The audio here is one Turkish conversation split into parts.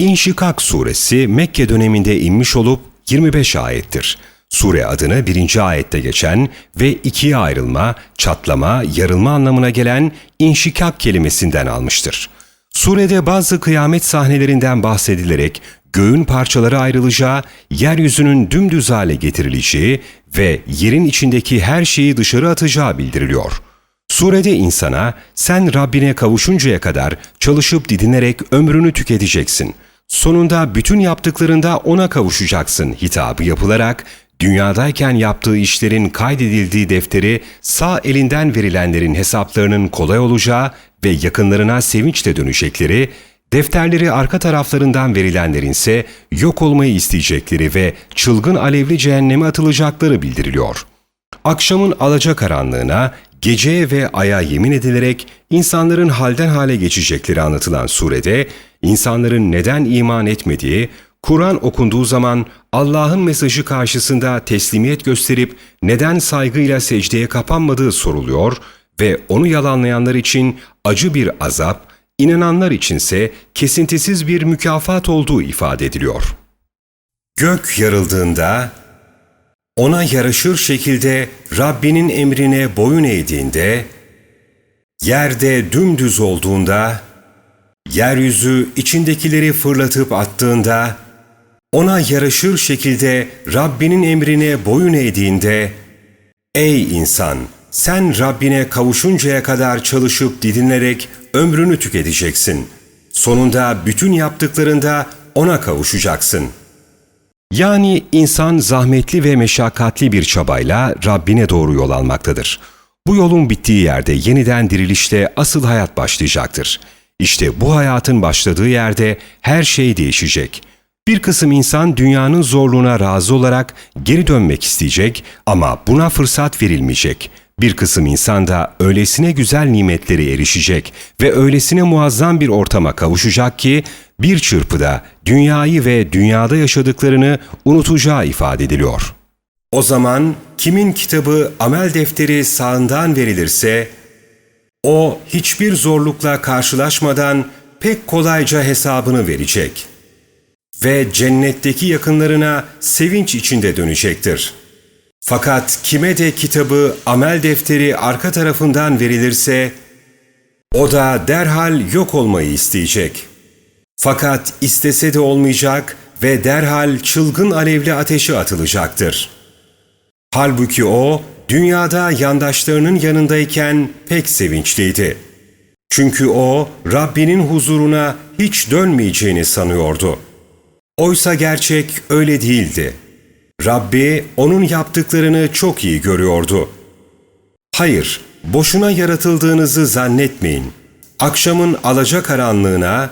İnşikak suresi Mekke döneminde inmiş olup 25 ayettir. Sure adını birinci ayette geçen ve ikiye ayrılma, çatlama, yarılma anlamına gelen inşikak kelimesinden almıştır. Surede bazı kıyamet sahnelerinden bahsedilerek göğün parçaları ayrılacağı, yeryüzünün dümdüz hale getirileceği ve yerin içindeki her şeyi dışarı atacağı bildiriliyor. Surede insana sen Rabbine kavuşuncaya kadar çalışıp didinerek ömrünü tüketeceksin. Sonunda bütün yaptıklarında ona kavuşacaksın hitabı yapılarak dünyadayken yaptığı işlerin kaydedildiği defteri sağ elinden verilenlerin hesaplarının kolay olacağı ve yakınlarına sevinçle dönecekleri, defterleri arka taraflarından verilenlerin ise yok olmayı isteyecekleri ve çılgın alevli cehenneme atılacakları bildiriliyor. Akşamın alacakaranlığına, geceye ve aya yemin edilerek insanların halden hale geçecekleri anlatılan surede, insanların neden iman etmediği, Kur'an okunduğu zaman Allah'ın mesajı karşısında teslimiyet gösterip neden saygıyla secdeye kapanmadığı soruluyor ve onu yalanlayanlar için acı bir azap, inananlar içinse kesintisiz bir mükafat olduğu ifade ediliyor. Gök yarıldığında, ona yaraşır şekilde Rabbinin emrine boyun eğdiğinde, yerde dümdüz olduğunda, yeryüzü içindekileri fırlatıp attığında, ona yaraşır şekilde Rabbinin emrine boyun eğdiğinde, Ey insan! Sen Rabbine kavuşuncaya kadar çalışıp didinlerek ömrünü tüketeceksin. Sonunda bütün yaptıklarında ona kavuşacaksın. Yani insan zahmetli ve meşakkatli bir çabayla Rabbine doğru yol almaktadır. Bu yolun bittiği yerde yeniden dirilişte asıl hayat başlayacaktır. İşte bu hayatın başladığı yerde her şey değişecek. Bir kısım insan dünyanın zorluğuna razı olarak geri dönmek isteyecek ama buna fırsat verilmeyecek. Bir kısım insan da öylesine güzel nimetleri erişecek ve öylesine muazzam bir ortama kavuşacak ki bir çırpıda dünyayı ve dünyada yaşadıklarını unutacağı ifade ediliyor. O zaman kimin kitabı amel defteri sağından verilirse, o hiçbir zorlukla karşılaşmadan pek kolayca hesabını verecek ve cennetteki yakınlarına sevinç içinde dönecektir.'' Fakat kime de kitabı, amel defteri arka tarafından verilirse, o da derhal yok olmayı isteyecek. Fakat istese de olmayacak ve derhal çılgın alevli ateşe atılacaktır. Halbuki o, dünyada yandaşlarının yanındayken pek sevinçliydi. Çünkü o, Rabbinin huzuruna hiç dönmeyeceğini sanıyordu. Oysa gerçek öyle değildi.'' Rabbi onun yaptıklarını çok iyi görüyordu. Hayır, boşuna yaratıldığınızı zannetmeyin. Akşamın alacakaranlığına,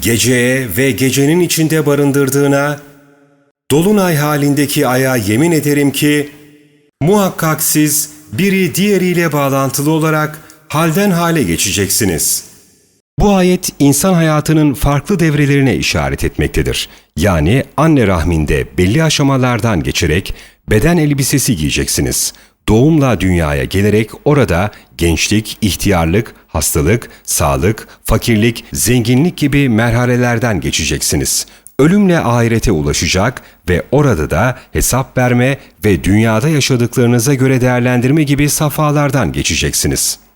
geceye ve gecenin içinde barındırdığına, dolunay halindeki aya yemin ederim ki, muhakkak siz biri diğeriyle bağlantılı olarak halden hale geçeceksiniz.'' Bu ayet insan hayatının farklı devrelerine işaret etmektedir. Yani anne rahminde belli aşamalardan geçerek beden elbisesi giyeceksiniz. Doğumla dünyaya gelerek orada gençlik, ihtiyarlık, hastalık, sağlık, fakirlik, zenginlik gibi merhalelerden geçeceksiniz. Ölümle ahirete ulaşacak ve orada da hesap verme ve dünyada yaşadıklarınıza göre değerlendirme gibi safhalardan geçeceksiniz.''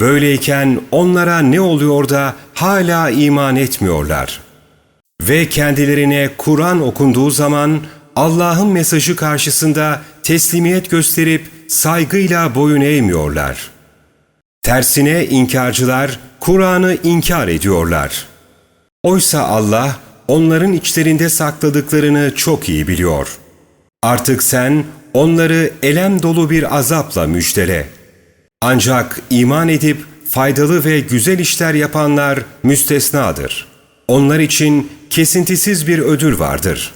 Böyleyken onlara ne oluyor da hala iman etmiyorlar? Ve kendilerine Kur'an okunduğu zaman Allah'ın mesajı karşısında teslimiyet gösterip saygıyla boyun eğmiyorlar. Tersine inkarcılar Kur'an'ı inkar ediyorlar. Oysa Allah onların içlerinde sakladıklarını çok iyi biliyor. Artık sen onları elem dolu bir azapla müjdele.'' Ancak iman edip faydalı ve güzel işler yapanlar müstesnadır. Onlar için kesintisiz bir ödül vardır.''